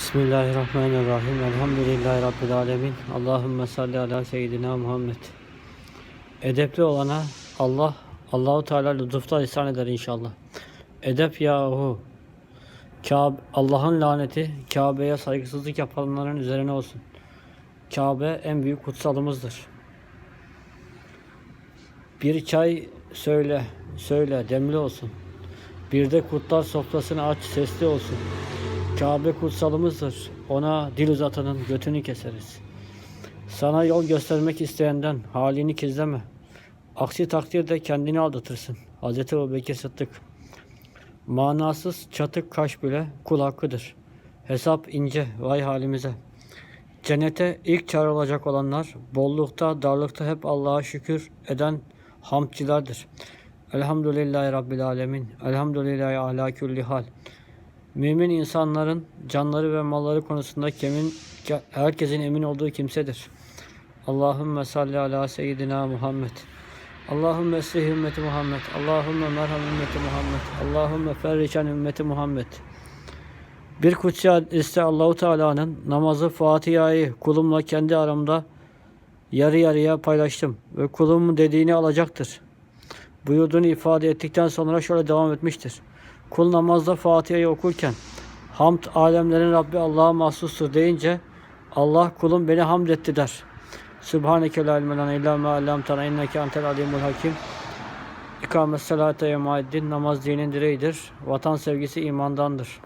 Bismillahirrahmanirrahim. Elhamdülillahi Rabbil alemin. Allahümme salli ala seyyidina Muhammed. Edepli olana Allah, Allahu Teala lütufta ihsan eder inşallah. Edep yahu. Kabe, Allah'ın laneti Kabe'ye saygısızlık yapanların üzerine olsun. Kabe en büyük kutsalımızdır. Bir çay söyle, söyle, demli olsun. Bir de kurtlar sofrasını aç, sesli olsun. Kabe kutsalımızdır. Ona dil uzatanın götünü keseriz. Sana yol göstermek isteyenden halini gizleme. Aksi takdirde kendini aldatırsın. Hz. Ebu Bekir Sıddık. Manasız çatık kaş bile kul hakkıdır. Hesap ince, vay halimize. Cennete ilk çağrı olacak olanlar, bollukta, darlıkta hep Allah'a şükür eden hamdçilerdir. Elhamdülillahi Rabbil Alemin. Elhamdülillahi ala külli hal. Mümin insanların canları ve malları konusunda kemin, herkesin emin olduğu kimsedir. Allahümme salli ala seyyidina Muhammed. Allahümme eslih ümmeti Muhammed. Allahümme merham ümmeti Muhammed. Allahümme ferriçen ümmeti Muhammed. Bir kutsi hadiste Allahu Teala'nın namazı Fatiha'yı kulumla kendi aramda yarı yarıya paylaştım ve kulum dediğini alacaktır. Buyurduğunu ifade ettikten sonra şöyle devam etmiştir. Kul namazda Fatiha'yı okurken hamd alemlerin Rabbi Allah'a mahsustur deyince Allah kulum beni hamd etti der. Sübhaneke la ilme lana illa ma allamtana inneke antel alimul hakim. İkamet salate yemaddin namaz dinin direğidir. Vatan sevgisi imandandır.